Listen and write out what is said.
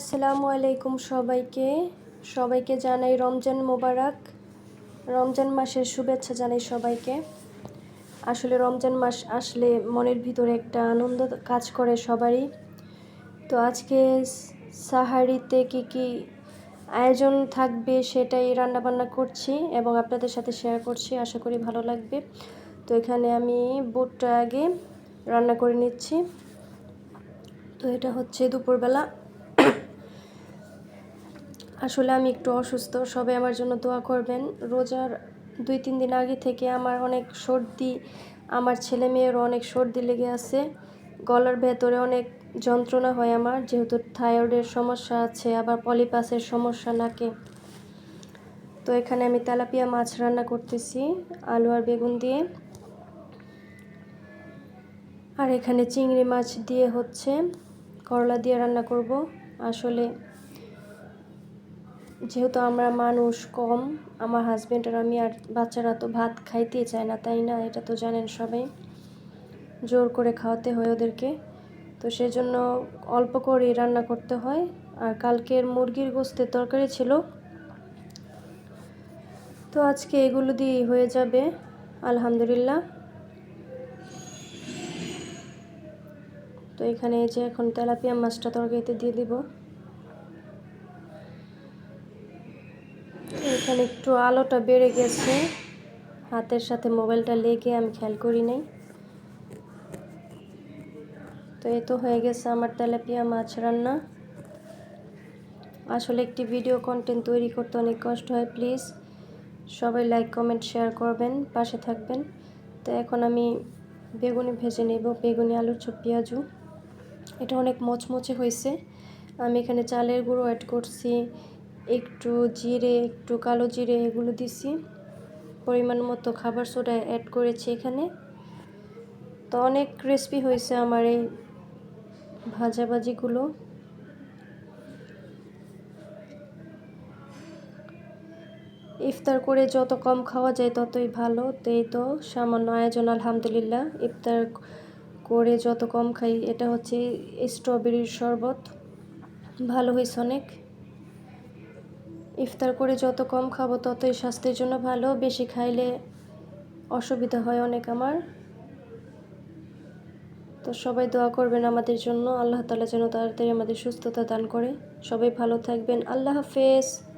আসসালামু আলাইকুম সবাইকে। সবাইকে জানাই রমজান মোবারক। রমজান মাসের শুভেচ্ছা জানাই সবাইকে। আসলে রমজান মাস আসলে মনের ভিতরে একটা আনন্দ কাজ করে সবারই। তো আজকে সাহারিতে কি কি আয়োজন থাকবে সেটাই রান্নাবান্না করছি এবং আপনাদের সাথে শেয়ার করছি। আশা করি ভালো লাগবে। তো এখানে আমি বুটটা আগে রান্না করে নিচ্ছি। তো এটা হচ্ছে দুপুরবেলা। আসলে আমি একটু অসুস্থ, সবাই আমার জন্য দোয়া করবেন। রোজার দুই, তিন দিন আগে থেকে আমার অনেক সর্দি, আমার ছেলে মেয়েরও অনেক সর্দি লেগে আছে। গলার ভেতরে অনেক যন্ত্রণা হয় আমার, যেহেতু থাইরয়েডের সমস্যা আছে, আবার পলিপাসের সমস্যা নাকে। তো এখানে আমি তেলাপিয়া মাছ রান্না করতেছি, আলু আর বেগুন দিয়ে। আর এখানে চিংড়ি মাছ দিয়ে হচ্ছে, করলা দিয়ে রান্না করব। আসলে যেহেতু আমরা মানুষ কম, আমার হাজব্যান্ড আর আমি আর বাচ্চারা তো ভাত খাইতেই চায় না, তাই না? এটা তো জানেন সবাই। জোর করে খাওয়াতে হয় ওদেরকে। তো সেজন্য অল্প করেই রান্না করতে হয়। আর কালকের মুরগির গোস্তের তরকারি ছিল। তো আজকে এগুলো দিয়েই হয়ে যাবে, আলহামদুলিল্লাহ। তো এখানে যে এখন তেলাপিয়া মাছটা তরকারিতে দিয়ে দিব। এখানে একটু আলোটা বেড়ে গেছে। হাতের সাথে মোবাইলটা লেগে আমি খেয়াল করি নাই। তো এ তো হয়ে গেছে আমার তেলাপিয়া মাছ রান্না। আসলে একটি ভিডিও কন্টেন্ট তৈরি করতে অনেক কষ্ট হয় প্লিজ সবাই লাইক কমেন্ট শেয়ার করবেন, পাশে থাকবেন। তো এখন আমি বেগুনি ভেজে নেব, বেগুনি আলুর ছোপ পেঁয়াজু। এটা অনেক মচমচে হয়েছে। আমি এখানে চালের গুঁড়ো অ্যাড করছি একটু জিরে, একটু কালো জিরে এগুলো দিছি। পরিমাণ মতো খাবার সোডা অ্যাড করেছি এখানে। তো অনেক ক্রিস্পি হয়েছে আমার এই ভাজাভাজিগুলো। ইফতার করে যত কম খাওয়া যায় ততই ভালো। তো এই তো সামান্য আয়োজন, আলহামদুলিল্লাহ। ইফতার করে যত কম খাই, এটা হচ্ছে স্ট্রবেরির শরবত। ভালো হয়েছে অনেক। ইফতার করে যত কম খাব ততই স্বাস্থ্যের জন্য ভালো। বেশি খাইলে অসুবিধা হয় অনেক আমার। তো সবাই দোয়া করবেন আমাদের জন্য। আল্লাহ তালা যেন তাড়াতাড়ি আমাদের সুস্থতা দান করে। সবাই ভালো থাকবেন। আল্লাহ হাফেজ।